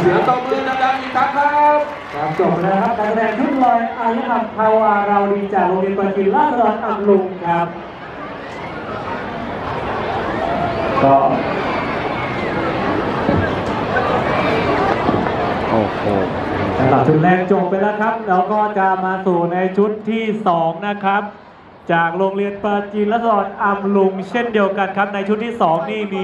เสียงตบมือดังๆอีกครับจบนะครับการแสดงชุดลอยอายหับภาวาเราดีจากโรงเรียนปาจินลาดรอัมลุงครับก็โอ้โหสำหรับชุดแรกจบไปแล้วครับ แล้วก็จะมาสู่ในชุดที่สองนะครับ จากโรงเรียนปาจีนละสอนอัมลุงเช่นเดียวกันครับ ในชุดที่สองนี่มี